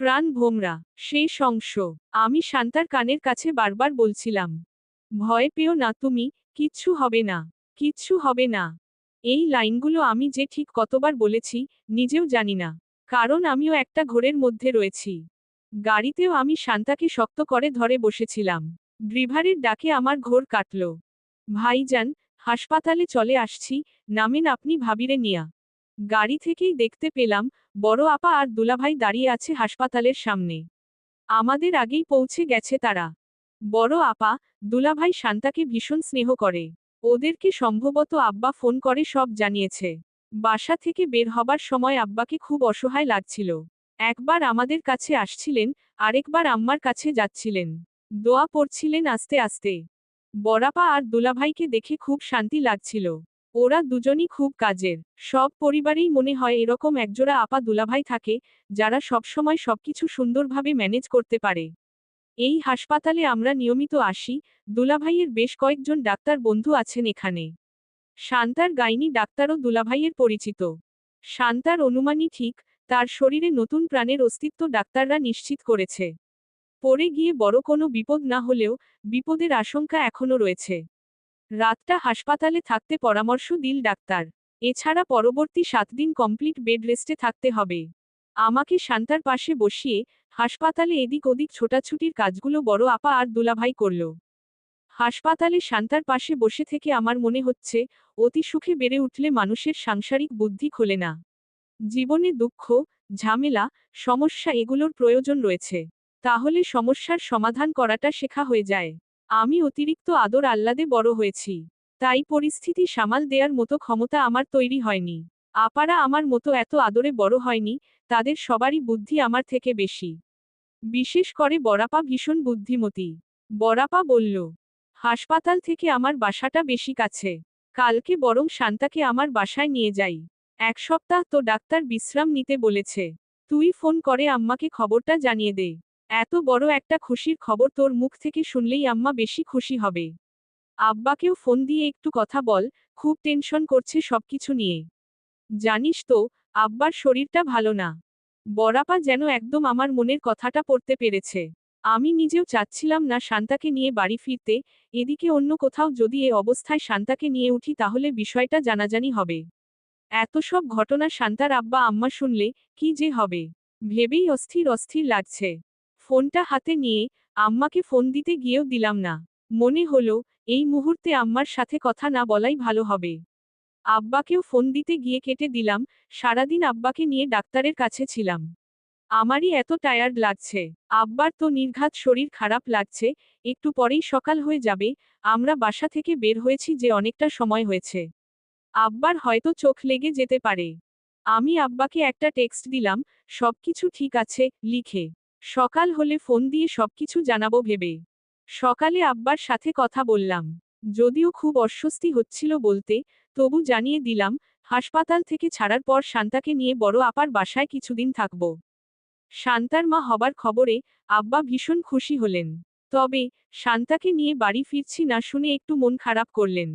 প্রাণ ভোমরা শেষ অংশ আমি শান্তার কানের কাছে বারবার বলছিলাম, ভয় পেও না তুমি, কিচ্ছু হবে না, কিচ্ছু হবে না। এই লাইনগুলো আমি যে ঠিক কতবার বলেছি, নিজেও জানি না, কারণ আমিও একটা ঘোরের মধ্যে রয়েছি। গাড়িতেও আমি শান্তাকে শক্ত করে ধরে বসেছিলাম। ড্রিভারের ডাকে আমার ঘোর কাটল, ভাইজান, হাসপাতালে চলে আসছি, নামেন আপনি ভাবিরে নিয়া। গাড়ি থেকেই দেখতে পেলাম, বড় আপা আর দুলাভাই দাঁড়িয়ে আছে হাসপাতালের সামনে। আমাদের আগেই পৌঁছে গেছে তারা। বড় আপা, দুলাভাই শান্তাকে ভীষণ স্নেহ করে। ওদেরকে সম্ভবত আব্বা ফোন করে সব জানিয়েছে। বাসা থেকে বের হবার সময় আব্বাকে খুব অসহায় লাগছিল। একবার আমাদের কাছে আসছিলেন, আরেকবার আম্মার কাছে যাচ্ছিলেন। দোয়া পড়ছিলেন আস্তে আস্তে। বড়াপা আর দুলাভাইকে দেখে খুব শান্তি লাগছিল। ওরা দুজনই খুব কাজের। সব পরিবারেই মনে হয় এরকম একজোড়া আপা দুলাভাই থাকে, যারা সবসময় সবকিছু সুন্দরভাবে ম্যানেজ করতে পারে। এই হাসপাতালে আমরা নিয়মিত আসি, দুলাভাইয়ের বেশ কয়েকজন ডাক্তার বন্ধু আছেন এখানে। শান্তার গাইনি ডাক্তারও দুলাভাইয়ের পরিচিত। শান্তার অনুমানই ঠিক, তার শরীরে নতুন প্রাণের অস্তিত্ব ডাক্তাররা নিশ্চিত করেছে। পরে গিয়ে বড় কোনো বিপদ না হলেও বিপদের আশঙ্কা এখনও রয়েছে। রাতটা হাসপাতালে থাকতে পরামর্শ দিল ডাক্তার। এছাড়া পরবর্তী সাত দিন কমপ্লিট বেড রেস্টে থাকতে হবে। আমাকে শান্তার পাশে বসিয়ে হাসপাতালে এদিক ওদিক ছোটাছুটির কাজগুলো বড় আপা আর দুলাভাই করল। হাসপাতালে শান্তার পাশে বসে থেকে আমার মনে হচ্ছে, অতি সুখে বেড়ে উঠলে মানুষের সাংসারিক বুদ্ধি খোলে না। জীবনে দুঃখ, ঝামেলা, সমস্যা এগুলোর প্রয়োজন রয়েছে। তাহলে সমস্যার সমাধান করাটা শেখা হয়ে যায়। আমি অতিরিক্ত আদর আহ্লাদে বড় হয়েছি। তাই পরিস্থিতি সামাল দেয়ার মতো ক্ষমতা আমার তৈরি হয়নি। আপারা আমার মতো এত আদরে বড় হয়নি, তাদের সবারই বুদ্ধি আমার থেকে বেশি। বিশেষ করে বরাপা ভীষণ বুদ্ধিমতী। বরাপা বলল, হাসপাতাল থেকে আমার বাসাটা বেশি কাছে। কালকে বরং শান্তাকে আমার বাসায় নিয়ে যাই। এক সপ্তাহ তো ডাক্তার বিশ্রাম নিতে বলেছে। তুই ফোন করে আম্মাকে খবরটা জানিয়ে দে। এত বড় একটা খুশির খবর তোর মুখ থেকে শুনলেই আম্মা বেশি খুশি হবে। আব্বাকেও ফোন দিয়ে একটু কথা বল, খুব টেনশন করছে সবকিছু নিয়ে। জানিস তো, আব্বার শরীরটা ভালো না। বরাপা যেন একদম আমার মনের কথাটা পড়তে পেরেছে। আমি নিজেও চাচ্ছিলাম না শান্তাকে নিয়ে বাড়ি ফিরতে, এদিকে অন্য কোথাও যদি এ অবস্থায় শান্তাকে নিয়ে উঠি তাহলে বিষয়টা জানাজানি হবে। এত সব ঘটনা শান্তার আব্বা আম্মা শুনলে, কি যে হবে। ভেবেই অস্থির অস্থির লাগছে। ফোনটা হাতে নিয়ে আম্মাকে ফোন দিতে গিয়েও দিলাম না। মনে হলো, এই মুহূর্তে আম্মার সাথে কথা না বলাই ভালো হবে। আব্বাকেও ফোন দিতে গিয়ে কেটে দিলাম, সারাদিন আব্বাকে নিয়ে ডাক্তারের কাছে ছিলাম। আমারই এত টায়ার্ড লাগছে। আব্বার তো নির্ঘাত শরীর খারাপ লাগছে, একটু পরেই সকাল হয়ে যাবে, আমরা বাসা থেকে বের হয়েছি যে অনেকটা সময় হয়েছে। আব্বার হয়তো চোখ লেগে যেতে পারে। আমি আব্বাকে একটা টেক্সট দিলাম, সবকিছু ঠিক আছে, লিখে। সকাল হলে ফোন দিয়ে সবকিছু জানাব ভেবে সকালে আব্বার সাথে কথা বললাম। যদিও খুব অস্বস্তি হচ্ছিল বলতে, তবু জানিয়ে দিলাম, হাসপাতাল থেকে ছাড়ার পর শান্তাকে নিয়ে বড় আপার বাসায় কিছুদিন থাকব। শান্তার মা হবার খবরে আব্বা ভীষণ খুশি হলেন। তবে, শান্তাকে নিয়ে বাড়ি ফিরছি না শুনে একটু মন খারাপ করলেন।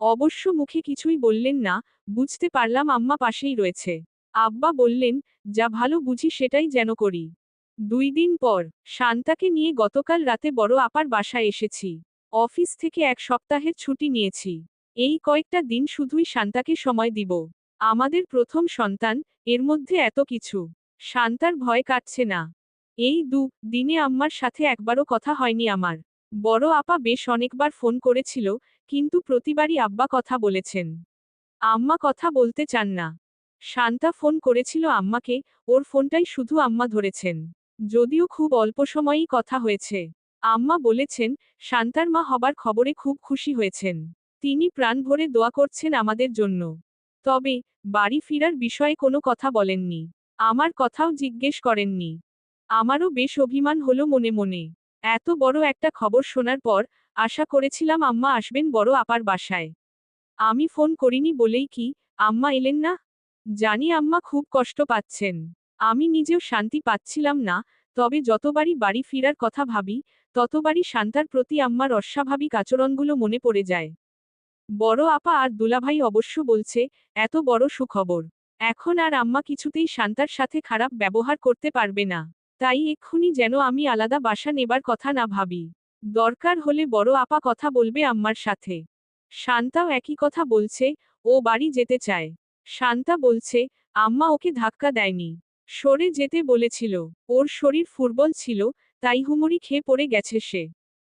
অবশ্য মুখে কিছুই বললেন না, বুঝতে পারলাম আম্মা পাশেই রয়েছে। আব্বা বললেন, যা ভালো বুঝি সেটাই যেন করি। দুই দিন পর, শান্তাকে নিয়ে গতকাল রাতে বড় আপার বাসায় এসেছি। অফিস থেকে এক সপ্তাহের ছুটি নিয়েছি। এই কয়েকটা দিন শুধুই শান্তাকে সময় দিব। আমাদের প্রথম সন্তান, এর মধ্যে এত কিছু। শান্তার ভয় কাটছে না। এই দু, দিনে আম্মার সাথে একবারও কথা হয়নি আমার। বড় আপা বেশ অনেকবার ফোন করেছিল, কিন্তু প্রতিবারই আব্বা কথা বলেছেন। আম্মা কথা বলতে চান না। শান্তা ফোন করেছিল আম্মাকে, ওর ফোনটাই শুধু আম্মা ধরেছেন। যদিও খুব অল্প সময়ই কথা হয়েছে। আম্মা বলেছেন, শান্তার মা হবার খবরে খুব খুশি হয়েছেন। তিনি প্রাণ ভরে দোয়া করছেন আমাদের জন্য। তবে, বাড়ি ফিরার বিষয়ে কোনো কথা বলেননি। আমার কথাও জিজ্ঞেস করেননি। আমারও বেশ অভিমান হলো মনে মনে। এত বড় একটা খবর শোনার পর, আশা করেছিলাম আম্মা আসবেন বড় আপার বাসায়। আমি ফোন করিনি বলেই কি, আম্মা এলেন না? জানি আম্মা খুব কষ্ট পাচ্ছেন। আমি নিজেও শান্তি পাচ্ছিলাম না, তবে যতবারই বাড়ি ফিরার কথা ভাবি, ততবারই শান্তার প্রতি আম্মার অস্বাভাবিক আচরণগুলো মনে পড়ে যায়। বড় আপা আর দুলাভাই অবশ্য বলছে, এত বড় সুখবর। এখন আর আম্মা কিছুতেই শান্তার সাথে খারাপ ব্যবহার করতে পারবে না। তাই এক্ষুনি যেন আমি আলাদা বাসা নেবার কথা না ভাবি। দরকার হলে বড় আপা কথা বলবে আম্মার সাথে। শান্তাও একই কথা বলছে, ও বাড়ি যেতে চায়। শান্তা বলছে, আম্মা ওকে ধাক্কা দেয়নি। সরে যেতে বলেছিল, ওর শরীর ফুরবল ছিল, তাই হুমুড়ি খেয়ে পড়ে গেছে সে।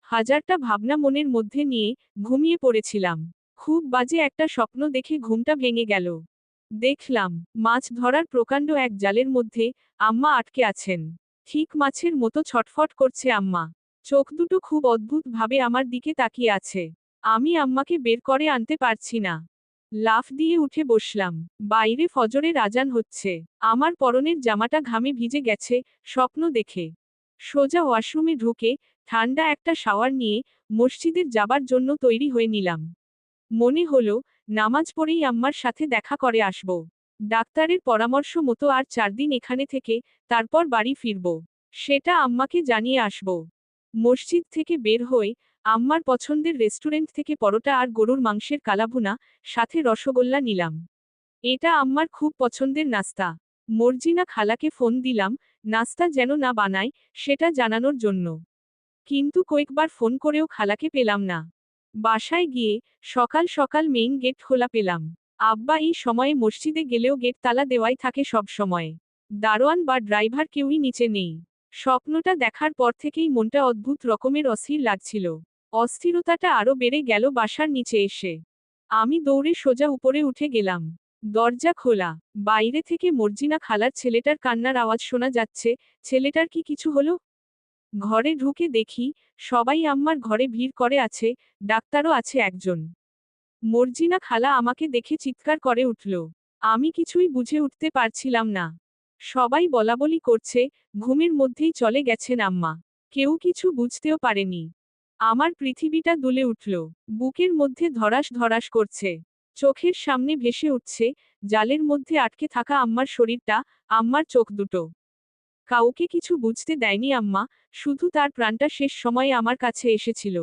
হাজারটা ভাবনা মনের মধ্যে নিয়ে ঘুমিয়ে পড়েছিলাম। খুব বাজে একটা স্বপ্ন দেখে ঘুমটা ভেঙে গেল। দেখলাম, মাছ ধরার প্রকাণ্ড এক জালের মধ্যে আম্মা আটকে আছেন। ঠিক মাছের মতো ছটফট করছে আম্মা। চোখ দুটো খুব অদ্ভুত ভাবে আমার দিকে তাকিয়ে আছে। আমি আম্মাকে বের করে আনতে পারছি না। লাফ দিয়ে উঠে বসলাম। বাইরে ফজরে রাজান হচ্ছে। আমার পরনের জামাটা ঘামে ভিজে গেছে, স্বপ্ন দেখে। সোজা ওয়াশরুমে ঢুকে ঠান্ডা একটা শাওয়ার নিয়ে মসজিদের যাবার জন্য তৈরি হয়ে নিলাম। মনে হলো, নামাজ পড়েই আম্মার সাথে দেখা করে আসব। ডাক্তারের পরামর্শ মতো আর চার দিন এখানে থেকে তারপর বাড়ি ফিরব। সেটা আম্মাকে জানিয়ে আসব। মসজিদ থেকে বের হয়ে আম্মার পছন্দের রেস্টুরেন্ট থেকে পরোটা আর গরুর মাংসের কালাভুনা, সাথে রসগোল্লা নিলাম। এটা আম্মার খুব পছন্দের নাস্তা। মর্জিনা খালাকে ফোন দিলাম, নাস্তা যেন না বানায়, সেটা জানানোর জন্য। কিন্তু কয়েকবার ফোন করেও খালাকে পেলাম না। বাসায় গিয়ে সকাল সকাল মেইন গেট খোলা পেলাম। আব্বা এই সময়ে মসজিদে গেলেও গেট তালা দেওয়াই থাকে সব সময়। দারোয়ান বা ড্রাইভার কেউই নিচে নেই। স্বপ্নটা দেখার পর থেকেই মনটা অদ্ভুত রকমের অস্থির লাগছিল। অস্থিরতাটা আরও বেড়ে গেল বাসার নিচে এসে। আমি দৌড়ে সোজা উপরে উঠে গেলাম। দরজা খোলা। বাইরে থেকে মর্জিনা খালার ছেলেটার কান্নার আওয়াজ শোনা যাচ্ছে, ছেলেটার কি কিছু হলো? ঘরে ঢুকে দেখি, সবাই আম্মার ঘরে ভিড় করে আছে, ডাক্তারও আছে একজন। মর্জিনা খালা আমাকে দেখে চিৎকার করে উঠল। আমি কিছুই বুঝে উঠতে পারছিলাম না। সবাই বলাবলি করছে, ঘুমের মধ্যেই চলে গেছেন আম্মা। কেউ কিছু বুঝতেও পারেনি। আমার পৃথিবীটা দুলে উঠল। বুকের মধ্যে ধরাস ধরাস করছে। চোখের সামনে ভেসে উঠছে, জালের মধ্যে আটকে থাকা আম্মার শরীরটা, আম্মার চোখ দুটো। কাউকে কিছু বুঝতে দেয়নি আম্মা, শুধু তার প্রাণটা শেষ সময়ে আমার কাছে এসেছিল।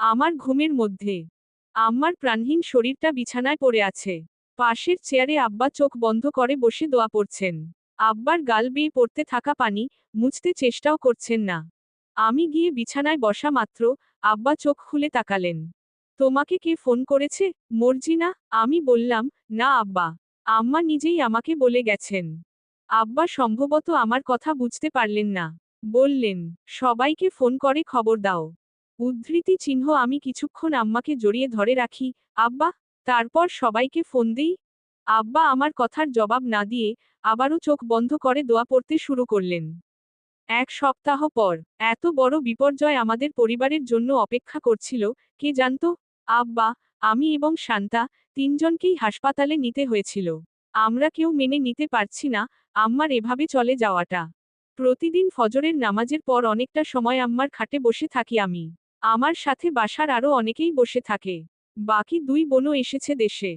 আমার ঘুমের মধ্যে। আম্মার প্রাণহীন শরীরটা বিছানায় পড়ে আছে। পাশের চেয়ারে আব্বা চোখ বন্ধ করে বসে দোয়া পড়ছেন। আব্বার গাল বেয়ে পড়তে থাকা পানি, মুছতে চেষ্টাও করছেন না। আমি গিয়ে বিছানায় বসা মাত্র আব্বা চোখ খুলে তাকালেন। তোমাকে কে ফোন করেছে? মর্জিনা, আমি বললাম, না আব্বা, আম্মা নিজেই আমাকে বলে গেছেন। আব্বা সম্ভবত আমার কথা বুঝতে পারলেন না। বললেন, সবাইকে ফোন করে খবর দাও। উদ্ধৃতি চিহ্ন আমি কিছুক্ষণ আম্মাকে জড়িয়ে ধরে রাখি, আব্বা, তারপর সবাইকে ফোন দিই? আব্বা আমার কথার জবাব না দিয়ে আবারও চোখ বন্ধ করে দোয়া পড়তে শুরু করলেন। এক সপ্তাহ পর, এত বড় বিপর্যয় আমাদের পরিবারের জন্য অপেক্ষা করছিল, কে জানত? আব্বা, আমি এবং শান্তা, তিনজনকেই হাসপাতালে নিতে হয়েছিল। আমরা কেউ মেনে নিতে পারছি না, আম্মার এভাবে চলে যাওয়াটা। প্রতিদিন ফজরের নামাজের পর অনেকটা সময় আম্মার খাটে বসে থাকি আমি। আমার সাথে বাসার আরও অনেকেই বসে থাকে। বাকি দুই বোনও এসেছে দেশে।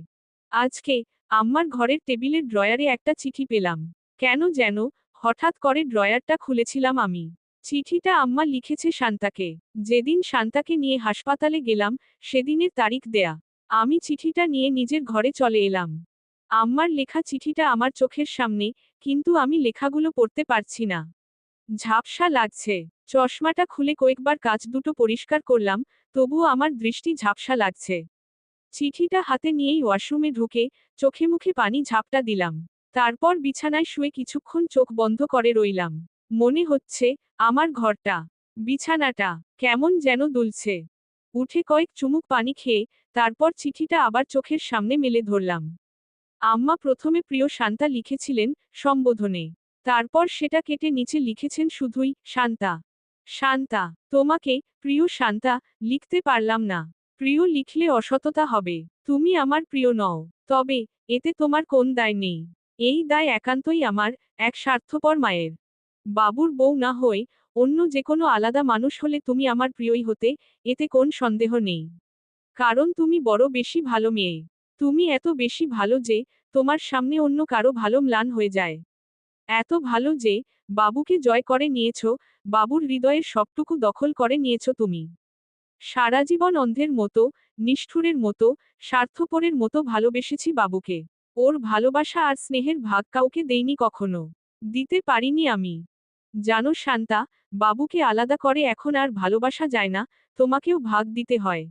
আজকে, আম্মার ঘরের টেবিলের ড্রয়ারে একটা চিঠি পেলাম। কেন যেন হঠাৎ করে ড্রয়ারটা খুলেছিলাম আমি। চিঠিটা আম্মা লিখেছে শান্তাকে। যেদিন শান্তাকে নিয়ে হাসপাতালে গেলাম, সেদিনের তারিখ দেয়া। আমি চিঠিটা নিয়ে নিজের ঘরে চলে এলাম। আম্মার লেখা চিঠিটা আমার চোখের সামনে, কিন্তু আমি লেখাগুলো পড়তে পারছি না। ঝাপসা লাগছে। চশমাটা খুলে কয়েকবার কাজ দুটো পরিষ্কার করলাম, তবুও আমার দৃষ্টি ঝাপসা লাগছে। চিঠিটা হাতে নিয়েই ওয়াশরুমে ঢুকে, চোখে মুখে পানি ঝাপটা দিলাম। তারপর বিছানায় শুয়ে কিছুক্ষণ চোখ বন্ধ করে রইলাম। মনে হচ্ছে, আমার ঘরটা, বিছানাটা, কেমন যেন দুলছে। উঠে কয়েক চুমুক পানি খেয়ে, তারপর চিঠিটা আবার চোখের সামনে মেলে ধরলাম। আম্মা প্রথমে প্রিয় শান্তা লিখেছিলেন, সম্বোধনে। তারপর সেটা কেটে নিচে লিখেছেন শুধুই, শান্তা। শান্তা, তোমাকে, প্রিয় শান্তা, লিখতে পারলাম না। প্রিয় লিখলে অসততা হবে। তুমি আমার প্রিয় নও। তবে, এতে তোমার কোন দায় নেই। এই দায় একান্তই আমার, এক স্বার্থপর মায়ের। বাবুর বউ না হয়ে অন্য যে কোনো আলাদা মানুষ হলে তুমি আমার প্রিয়ই হতে, এতে কোন সন্দেহ নেই। কারণ তুমি বড় বেশি ভালো মেয়ে। তুমি এত বেশি ভালো যে, তোমার সামনে অন্য কারও ভালো ম্লান হয়ে যায়। এত ভালো যে, বাবুকে জয় করে নিয়েছ, বাবুর হৃদয়ের সবটুকু দখল করে নিয়েছ তুমি। সারা জীবন অন্ধের মতো, নিষ্ঠুরের মতো, স্বার্থপরের মতো ভালোবেসেছি বাবুকে। ওর ভালোবাসা আর স্নেহের ভাগ কাউকে দেইনি কখনো। দিতে পারিনি আমি। জানো শান্তা, বাবুকে আলাদা করে এখন আর ভালোবাসা যায় না, তোমাকেও ভাগ দিতে হয়।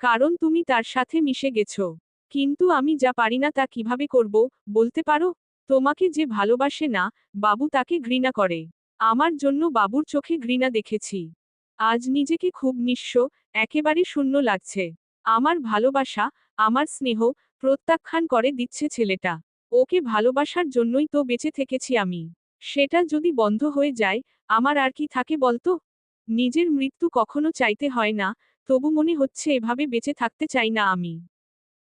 কারণ তুমি তার সাথে মিশে গেছো। কিন্তু আমি যা পারি না তা কীভাবে করব, বলতে পারো? তোমাকে যে ভালোবাসে না, বাবু তাকে ঘৃণা করে। আমার জন্য বাবুর চোখে ঘৃণা দেখেছি। আজ নিজেকে খুব নিঃস্ব, একেবারে শূন্য লাগছে। আমার ভালোবাসা, আমার স্নেহ প্রত্যাখ্যান করে দিচ্ছে ছেলেটা। ওকে ভালোবাসার জন্যই তো বেঁচে থেকেছি আমি। সেটা যদি বন্ধ হয়ে যায়, আমার আর কি থাকে বলতো? নিজের মৃত্যু কখনো চাইতে হয় না, তবু মনে হচ্ছে এভাবে বেঁচে থাকতে চাই না আমি।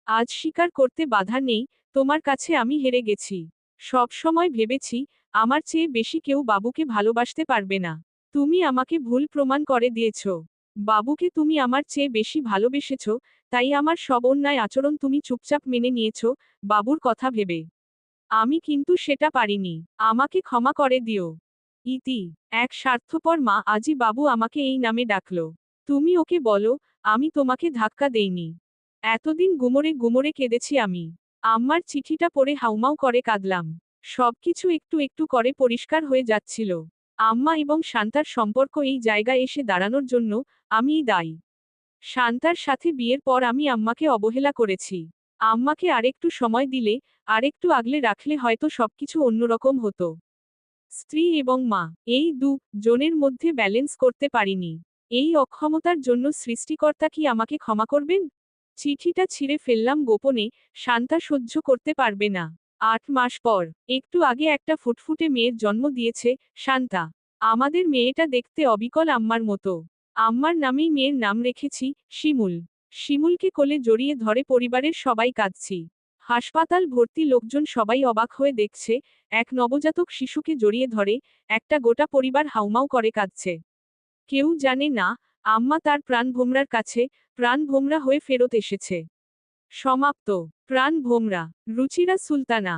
আজ স্বীকার করতে বাধা নেই, তোমার কাছে আমি হেরে গেছি। সব সময় ভেবেছি, আমার চেয়ে বেশি কেউ বাবুকে ভালোবাসতে পারবে না। তুমি আমাকে ভুল প্রমাণ করে দিয়েছ। বাবুকে তুমি আমার চেয়ে বেশি ভালোবেসেছ, তাই আমার সব অন্যায় আচরণ তুমি চুপচাপ মেনে নিয়েছ, বাবুর কথা ভেবে। আমি কিন্তু সেটা পারিনি, আমাকে ক্ষমা করে দিও। ইতি, এক স্বার্থপর মা আজি বাবু আমাকে এই নামে ডাকল। তুমি ওকে বলো, আমি তোমাকে ধাক্কা দেইনি। এতদিন গুমরে গুমরে কেঁদেছি আমি। আম্মার চিঠিটা পড়ে হাউমাউ করে কাঁদলাম। সবকিছু একটু একটু করে পরিষ্কার হয়ে যাচ্ছিল। আম্মা এবং শান্তার সম্পর্ক এই জায়গায় এসে দাঁড়ানোর জন্য আমিই দায়ী। শান্তার সাথে বিয়ের পর আমি আম্মাকে অবহেলা করেছি। আম্মাকে আরেকটু সময় দিলে, আরেকটু আগলে রাখলে হয়তো সবকিছু অন্যরকম হতো। স্ত্রী এবং মা, এই দু জনের মধ্যে ব্যালেন্স করতে পারিনি। এই অক্ষমতার জন্য সৃষ্টিকর্তা কি আমাকে ক্ষমা করবেন? চিঠিটা ছিঁড়ে ফেললাম গোপনে, শান্তা সহ্য করতে পারবে না। আট মাস পর, একটু আগে একটা ফুটফুটে মেয়ের জন্ম দিয়েছে, শান্তা। আমাদের মেয়েটা দেখতে অবিকল আম্মার মতো। আম্মার নামেই মেয়ের নাম রেখেছি, শিমুল। শিমুলকে কোলে জড়িয়ে ধরে পরিবারের সবাই কাঁদছি। হাসপাতাল ভর্তি লোকজন সবাই অবাক হয়ে দেখছে, এক নবজাতক শিশুকে জড়িয়ে ধরে, একটা গোটা পরিবার হাউমাউ করে কাঁদছে। কেউ জানে না, আম্মা তার প্রাণ ভোমরার কাছে, প্রাণ ভোমরা হয়ে ফেরত এসেছে। সমাপ্ত। প্রাণ ভোমরা রুচিরা সুলতানা।